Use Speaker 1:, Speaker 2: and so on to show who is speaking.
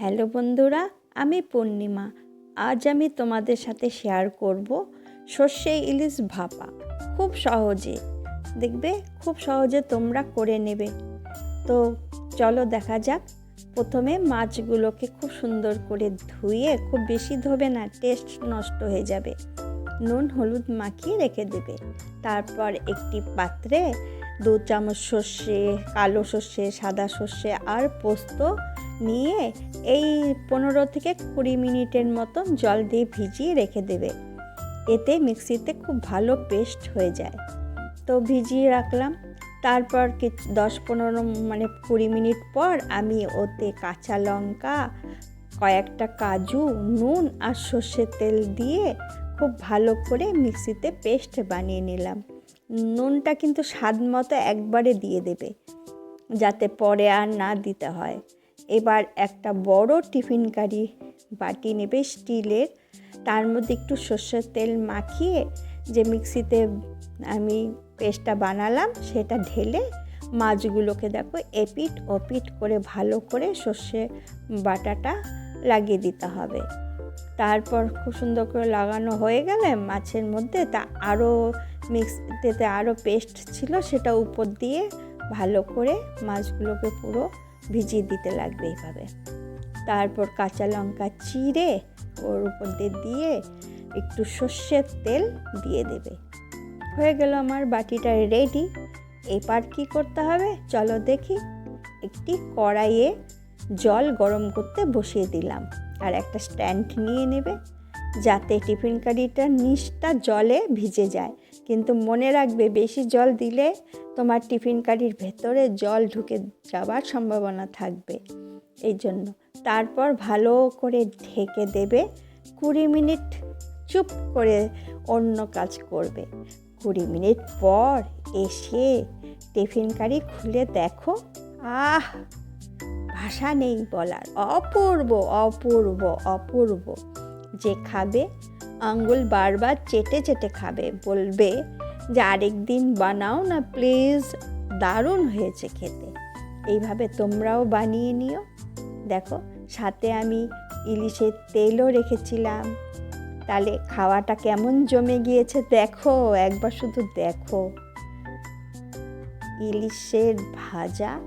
Speaker 1: Hello বন্ধুরা, আমি পূর্ণিমা। আজ আমি তোমাদের সাথে শেয়ার করব সর্ষে ইলিশ ভাপা। খুব সহজে, দেখবে? খুব সহজে তোমরা করে নেবে। তো চলো দেখা যাক। প্রথমে মাছগুলোকে খুব সুন্দর করে ধুয়ে, খুব বেশি ধোবে না টেস্ট নষ্ট হয়ে যাবে। নুন, হলুদ মাখিয়ে রেখে দেবে। তারপর একটি পাত্রে দু চামচ সর্ষে, কালো সর্ষে, সাদা সর্ষে আর পোস্ত নিয়ে এই পনেরো থেকে কুড়ি মিনিটের মতন জল দিয়ে ভিজিয়ে রেখে দেবে। এতে মিক্সিতে খুব ভালো পেস্ট হয়ে যায়। তো ভিজিয়ে রাখলাম। তারপর কিছু দশ পনেরো মানে কুড়ি মিনিট পর আমি ওতে কাঁচা লঙ্কা, কয়েকটা কাজু, নুন আর সর্ষের তেল দিয়ে খুব ভালো করে মিক্সিতে পেস্ট বানিয়ে নিলাম। নুনটা কিন্তু স্বাদ মতো একবারে দিয়ে দেবে, যাতে পরে আর না দিতে হয়। এবার একটা বড় টিফিন কারি বাটি নেবে স্টিলের। তার মধ্যে একটু সর্ষের তেল মাখিয়ে যে মিক্সিতে আমি পেস্টটা বানালাম, সেটা ঢেলে মাছগুলোকে দেখো এপিট ওপিট করে ভালো করে সর্ষে বাটাটা লাগিয়ে দিতে হবে। তারপর খুব সুন্দর করে লাগানো হয়ে গেলে মাছের মধ্যে তা আরও মিক্সিতে আরও পেস্ট ছিল সেটা উপর দিয়ে ভালো করে মাছগুলোকে পুরো ভিজিয়ে দিতে লাগবে এইভাবে। তারপর কাঁচা লঙ্কা চিড়ে ওর উপর দিয়ে দিয়ে একটু সর্ষের তেল দিয়ে দেবে। হয়ে গেল আমার বাটিটা রেডি এবার কি করতে হবে? চলো দেখি। একটি কড়াইয়ে জল গরম করতে বসিয়ে দিলাম আর একটা স্ট্যান্ড নিয়ে নেবে যাতে টিফিন কারিটা নিচটা জলে ভিজে যায়। কিন্তু মনে রাখবে, বেশি জল দিলে তোমার টিফিন কারির ভেতরে জল ঢুকে যাওয়ার সম্ভাবনা থাকবে। এই জন্য তারপর ভালো করে ঢেকে দেবে, কুড়ি মিনিট চুপ করে অন্য কাজ করবে। কুড়ি মিনিট পর এসে টিফিন কারি খুলে দেখো, আহ! ভাষা নেই বলার, অপূর্ব অপূর্ব অপূর্ব। যে খাবে আঙ্গুল বারবার চেটে চেটে খাবে। বলবে, যে আরেক দিন বানাও না প্লিজ দারুণ হয়েছে খেতে। এইভাবে তোমরাও বানিয়ে নিও। দেখো, সাথে আমি ইলিশের তেলও রেখেছিলাম। তাহলে খাওয়াটা কেমন জমে গিয়েছে দেখো, একবার শুধু দেখো। ইলিশের ভাজা